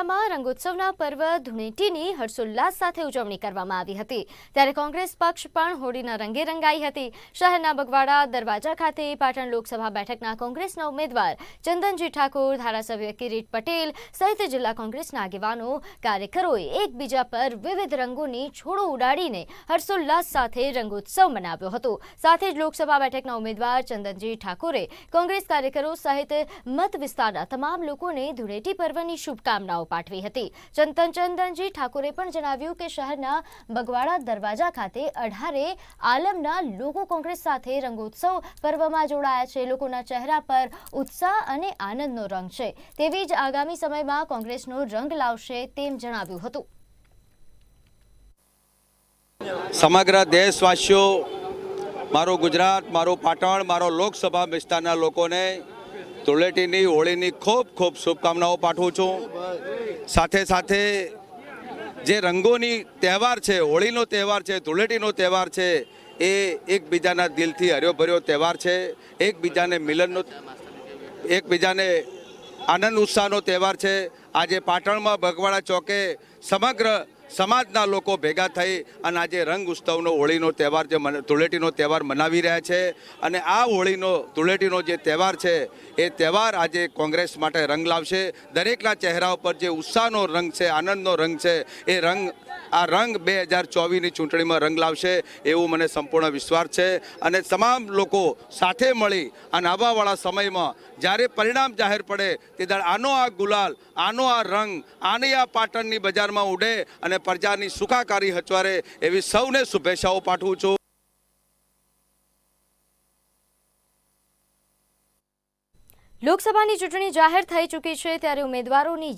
જિલ્લામાં રંગોત્સવના પર્વ ધૂળેટીની હર્ષોલ્લાસ સાથે ઉજવણી કરવામાં આવી હતી. ત્યારે કોંગ્રેસ પક્ષ પણ હોળીના રંગે રંગાઈ હતી. શહેરના બગવાડા, દરવાજા ખાતે પાટણ લોકસભા બેઠકના કોંગ્રેસના ઉમેદવાર ચંદનજી ઠાકોર, ધારાસભ્ય કિરીટ પટેલ સહિત જિલ્લા કોંગ્રેસના આગેવાનો, કાર્યકરોએ એકબીજા પર વિવિધ રંગોની છોડો ઉડાડીને હર્ષોલ્લાસ સાથે રંગોત્સવ મનાવ્યો હતો. સાથે જ લોકસભા બેઠકના ઉમેદવાર ચંદનજી ઠાકોરે કોંગ્રેસ કાર્યકરો સહિત મત વિસ્તારના તમામ લોકોને ધૂળેટી પર્વની શુભકામનાઓ પાઠવી હતી. ચંદન ચંદનજી ઠાકોરે પણ જણાવ્યું કે શહેરના બગવાડા દરવાજા ખાતે અઢારે આલમના લોકો કોંગ્રેસ સાથે રંગોત્સવ પર્વમાં જોડાયા છે. લોકોના ચહેરા પર ઉત્સાહ અને આનંદનો રંગ છે. તેવી જ આગામી સમયમાં કોંગ્રેસનો રંગ લાવશે તેમ જણાવ્યું હતું. સમગ્ર દેશવાસીઓ, મારો ગુજરાત, મારો પાટણ, મારો લોકસભા વિસ્તારના લોકોને ધૂળેટીની, હોળીની ખૂબ ખૂબ શુભકામનાઓ પાઠવું છું. સાથે સાથે જે રંગોની તહેવાર છે, હોળીનો તહેવાર છે, ધૂળેટીનો તહેવાર છે, એ એકબીજાના દિલથી હર્યોભર્યો તહેવાર છે. એકબીજાને મિલનનો, એકબીજાને આનંદ ઉત્સાહનો તહેવાર છે. આજે પાટણમાં ભગવાડા ચોકે સમગ્ર સમાજના લોકો ભેગા થઈ અને આજે રંગ ઉત્સવનો હોળીનો તહેવાર જે ધૂળેટીનો તહેવાર મનાવી રહ્યા છે અને આ હોળીનો, ધૂળેટીનો જે તહેવાર છે, એ તહેવાર આજે કોંગ્રેસ માટે રંગ લાવશે. દરેકના ચહેરા ઉપર જે ઉત્સાહનો રંગ છે, આનંદનો રંગ છે, એ રંગ, આ રંગ બે હજાર ચોવીસની ચૂંટણીમાં રંગ લાવશે એવું મને સંપૂર્ણ વિશ્વાસ છે. અને તમામ લોકો સાથે મળી અને આવાવાળા સમયમાં જ્યારે પરિણામ જાહેર પડે તે આનો આ ગુલાલ, આનો આ રંગ, આની આ પાટણની બજારમાં ઉડે અને પ્રજાની સુખાકારી હચવારે એવી સૌને શુભેચ્છાઓ પાઠવું છું. લોકસભાની ચૂંટણી જાહેર થઈ ચૂકી છે, ત્યારે ઉમેદવારોની